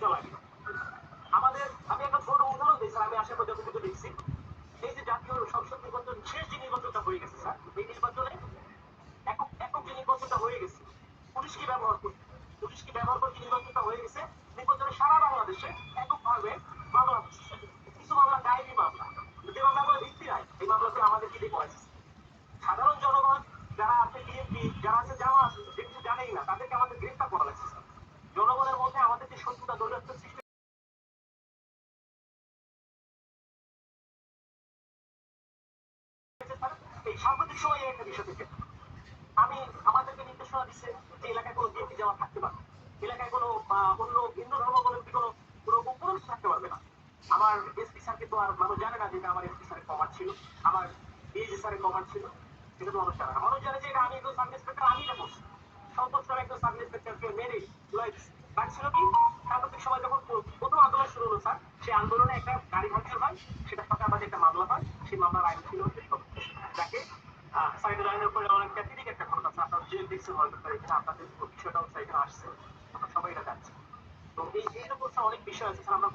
লজ্জা লাগে আমাদের, আমি একটা ছোট উদাহরণ দিই আমি আসার পর যতটুকু দেখছি। এই যে জাতীয় সংসদ নির্বাচন, শেষ যে নির্বাচনটা হয়ে গেছে, স্যার, এই নির্বাচনে একক যে নির্বাচনটা হয়ে গেছে পুলিশকে ব্যবহার করে? পুলিশকে ব্যবহার করে নির্বাচনটা হয়ে গেছে? নির্বাচনে সারা বাংলাদেশে এককভাবে মামলা কিছু মামলা, ডায়েরি মামলা। যে মামলাগুলো ভিত্তি নাই, এই মামলাতে আমাদেরকে দিয়ে করেছে সাধারণ জনগণ যারা আছে বিএনপি যারা আছে জামা আছে যে কিছু জানেই না তাদেরকে আমাদের গ্রেফতার করা লাগছে স্যার। জনগণের মধ্যে আমাদের যে শত্রুতা দৌরাত্ম সৃষ্টি হয়েছে, স্যার, এই সাম্প্রতিক সময়ে একটা বিষয় থেকে। আমি আমাদেরকে নির্দেশনা দিচ্ছে যে এলাকায় কোনো বিএনপি যাওয়া থাকতে পারবে এলাকায় কোনো অন্য ভিন্ন ধর্মাবলম্বী কোনো কোনো কোনো থাকতে পারবে না। আমার এসপি স্যারকে তো আর মানুষ জানে না যে আমার এসপি স্যারের কমান্ড ছিল। আমার ডিএজি স্যারের কমান্ড ছিল। এটা তো মানুষ জানে না। মানুষ জানে যে আমি একজন সাব ইন্সপেক্টর আমি এটা করছি। সন্তোষ করে একজন সাব ইন্সপেক্টরকে মেরে ছিল কি? সাম্প্রতিক সময় যখন প্রথম আন্দোলন শুরু হলো স্যার, সেই আন্দোলনে একটা গাড়ি ভাঙচুর হয়। সেটা সরকারবাদী একটা মামলা হয়। সেই মামলার আইন ছিল উপরে অনেক একটা আপনাদের বিষয়টাও আসছে, আমরা সবাই এটা তো এই এরকম অনেক বিষয় আছে, স্যার, আমরা